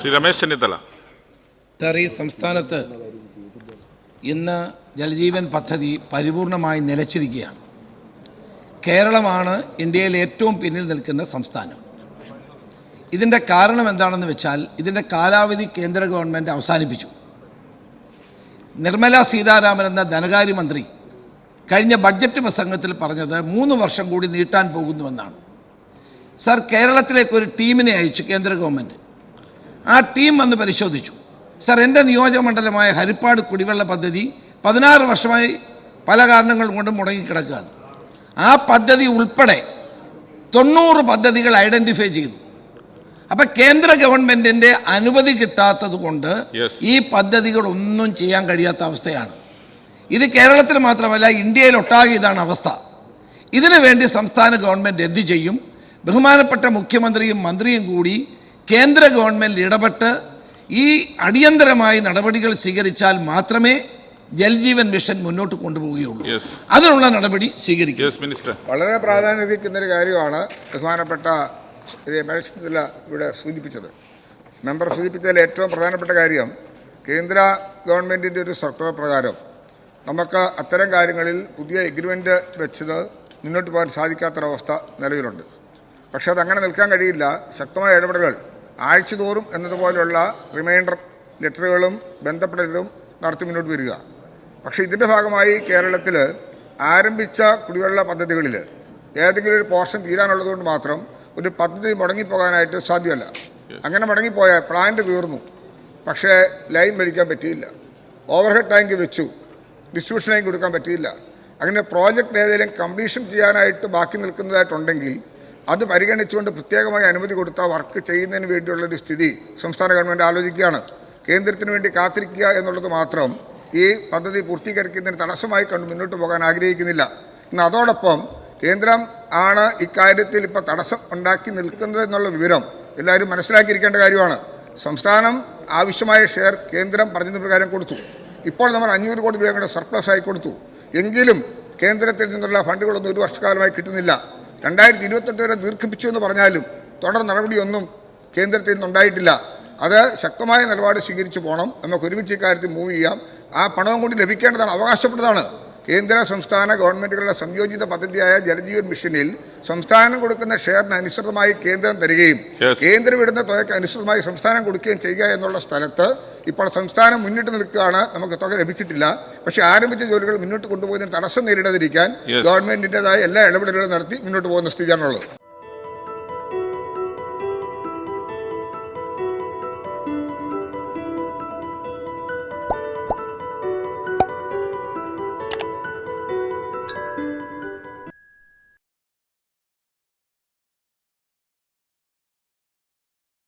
Shri Ramesh Chennithala. Sir ഈ സംസ്ഥാനത്ത് ഇന്ന് ജലജീവൻ പദ്ധതി പരിപൂർണമായി നിലച്ചിരിക്കുകയാണ്. കേരളമാണ് ഇന്ത്യയിൽ ഏറ്റവും പിന്നിൽ നിൽക്കുന്ന സംസ്ഥാനം. ഇതിന്റെ കാരണം എന്താണെന്ന് വെച്ചാൽ ഇതിന്റെ കാലാവധി കേന്ദ്ര ഗവൺമെന്റ് അവസാനിപ്പിച്ചു. നിർമ്മല സീതാരാമൻ എന്ന ധനകാര്യമന്ത്രി കഴിഞ്ഞ ബഡ്ജറ്റ് പ്രസംഗത്തിൽ പറഞ്ഞത് മൂന്ന് വർഷം കൂടി നീട്ടാൻ പോകുന്നുവെന്നാണ്. സർ കേരളത്തിലേക്ക് ഒരു ടീമിനെ അയച്ചു കേന്ദ്ര ഗവൺമെന്റ് ആ ടീം വന്ന് പരിശോധിച്ചു. സർ എന്റെ നിയോജകമണ്ഡലമായ ഹരിപ്പാട് കുടിവെള്ള പദ്ധതി പതിനാറ് വർഷമായി പല കാരണങ്ങൾ കൊണ്ടും മുടങ്ങിക്കിടക്കുകയാണ്. ആ പദ്ധതി ഉൾപ്പെടെ തൊണ്ണൂറ് പദ്ധതികൾ ഐഡന്റിഫൈ ചെയ്തു. അപ്പം കേന്ദ്ര ഗവൺമെന്റിന്റെ അനുമതി കിട്ടാത്തത് കൊണ്ട് ഈ പദ്ധതികൾ ഒന്നും ചെയ്യാൻ കഴിയാത്ത അവസ്ഥയാണ്. ഇത് കേരളത്തിൽ മാത്രമല്ല ഇന്ത്യയിലൊട്ടാകെ ഇതാണ് അവസ്ഥ. ഇതിനു വേണ്ടി സംസ്ഥാന ഗവൺമെന്റ് എന്തു ചെയ്യും? ബഹുമാനപ്പെട്ട മുഖ്യമന്ത്രിയും മന്ത്രിയും കൂടി കേന്ദ്ര ഗവൺമെന്റ് ഇടപെട്ട് ഈ അടിയന്തരമായി നടപടികൾ സ്വീകരിച്ചാൽ മാത്രമേ ജൽജീവൻ മിഷൻ മുന്നോട്ട് കൊണ്ടുപോവുകയുള്ളൂ. അതിനുള്ള നടപടി സ്വീകരിക്കും. വളരെ പ്രാധാന്യമർഹിക്കുന്ന ഒരു കാര്യമാണ് ബഹുമാനപ്പെട്ട ശ്രീ രമേശ് ചെന്നിത്തല ഇവിടെ സൂചിപ്പിച്ചത്. മെമ്പർ സൂചിപ്പിച്ചതിൽ ഏറ്റവും പ്രധാനപ്പെട്ട കാര്യം കേന്ദ്ര ഗവൺമെന്റിന്റെ ഒരു സർക്കുലർ പ്രകാരം നമുക്ക് അത്തരം കാര്യങ്ങളിൽ പുതിയ എഗ്രിമെന്റ് വെച്ചത് മുന്നോട്ട് പോകാൻ സാധിക്കാത്തൊരവസ്ഥ നിലവിലുണ്ട്. പക്ഷേ അതങ്ങനെ നിൽക്കാൻ കഴിയില്ല. ശക്തമായ ഇടപെടലുകൾ ആഴ്ചതോറും എന്നതുപോലുള്ള റിമൈൻഡർ ലെറ്ററുകളും ബന്ധപ്പെടലും നടത്തി മുന്നോട്ട് വരിക. പക്ഷേ ഇതിന്റെ ഭാഗമായി കേരളത്തിൽ ആരംഭിച്ച കുടിവെള്ള പദ്ധതികളിൽ ഏതെങ്കിലും ഒരു പോർഷൻ തീരാനുള്ളതുകൊണ്ട് മാത്രം ഒരു പദ്ധതി മുടങ്ങിപ്പോകാനായിട്ട് സാധ്യമല്ല. അങ്ങനെ മുടങ്ങിപ്പോയ പ്ലാന്റ് തീർന്നു. പക്ഷേ ലൈൻ വലിക്കാൻ പറ്റിയില്ല. ഓവർഹെഡ് ടാങ്ക് വെച്ചു. ഡിസ്ട്രിബ്യൂഷൻ ലൈൻ കൊടുക്കാൻ പറ്റിയില്ല. അങ്ങനെ പ്രോജക്റ്റ് ഏതെങ്കിലും കംപ്ലീഷൻ ചെയ്യാനായിട്ട് ബാക്കി നിൽക്കുന്നതായിട്ടുണ്ടെങ്കിൽ അത് പരിഗണിച്ചുകൊണ്ട് പ്രത്യേകമായി അനുമതി കൊടുത്ത വർക്ക് ചെയ്യുന്നതിന് വേണ്ടിയുള്ളൊരു സ്ഥിതി സംസ്ഥാന ഗവൺമെന്റ് ആലോചിക്കുകയാണ്. കേന്ദ്രത്തിന് വേണ്ടി കാത്തിരിക്കുക എന്നുള്ളത് മാത്രം ഈ പദ്ധതി പൂർത്തീകരിക്കുന്നതിന് തടസ്സമായി കണ്ട് മുന്നോട്ട് പോകാൻ ആഗ്രഹിക്കുന്നില്ല. എന്നാൽ അതോടൊപ്പം കേന്ദ്രം ആണ് ഇക്കാര്യത്തിൽ ഇപ്പോൾ തടസ്സം ഉണ്ടാക്കി നിൽക്കുന്നത് എന്നുള്ള വിവരം എല്ലാവരും മനസ്സിലാക്കിയിരിക്കേണ്ട കാര്യമാണ്. സംസ്ഥാനം ആവശ്യമായ ഷെയർ കേന്ദ്രം പറഞ്ഞ പ്രകാരം കൊടുത്തു. ഇപ്പോൾ നമ്മൾ അഞ്ഞൂറ് കോടി രൂപയുടെ സർപ്ലസ് ആയി കൊടുത്തു. എങ്കിലും കേന്ദ്രത്തിൽ നിന്നുള്ള ഫണ്ടുകളൊന്നും ഒരു വർഷക്കാലമായി കിട്ടുന്നില്ല. രണ്ടായിരത്തി ഇരുപത്തെട്ട് വരെ ദീർഘിപ്പിച്ചു എന്ന് പറഞ്ഞാലും തുടർ നടപടിയൊന്നും കേന്ദ്രത്തിൽ നിന്നുണ്ടായിട്ടില്ല. അത് ശക്തമായ നിലപാട് സ്വീകരിച്ചു പോകണം നമുക്ക് ഒരുമിച്ച് ഇക്കാര്യത്തിൽ മൂവ് ചെയ്യാം. ആ പണവും കൂടി ലഭിക്കേണ്ടതാണ് അവകാശപ്പെട്ടതാണ്. കേന്ദ്ര സംസ്ഥാന ഗവൺമെന്റുകളുടെ സംയോജിത പദ്ധതിയായ ജലജീവൻ മിഷനിൽ സംസ്ഥാനം കൊടുക്കുന്ന ഷെയറിന് അനുസൃതമായി കേന്ദ്രം തരികയും. കേന്ദ്രം ഇടുന്ന തുകയ്ക്ക് അനുസൃതമായി സംസ്ഥാനം കൊടുക്കുകയും ചെയ്യുക എന്നുള്ള സ്ഥലത്ത് ഇപ്പോൾ സംസ്ഥാനം മുന്നിട്ട് നിൽക്കുകയാണ് നമുക്ക് തുക ലഭിച്ചിട്ടില്ല പക്ഷേ ആരംഭിച്ച ജോലികൾ മുന്നോട്ട് കൊണ്ടുപോകുന്നതിന് തടസ്സം നേരിടാതിരിക്കാൻ. ഗവൺമെന്റിന്റെതായ എല്ലാ ഇടപെടലുകളും നടത്തി മുന്നോട്ട് പോകുന്ന സ്ഥിതിയാണുള്ളത്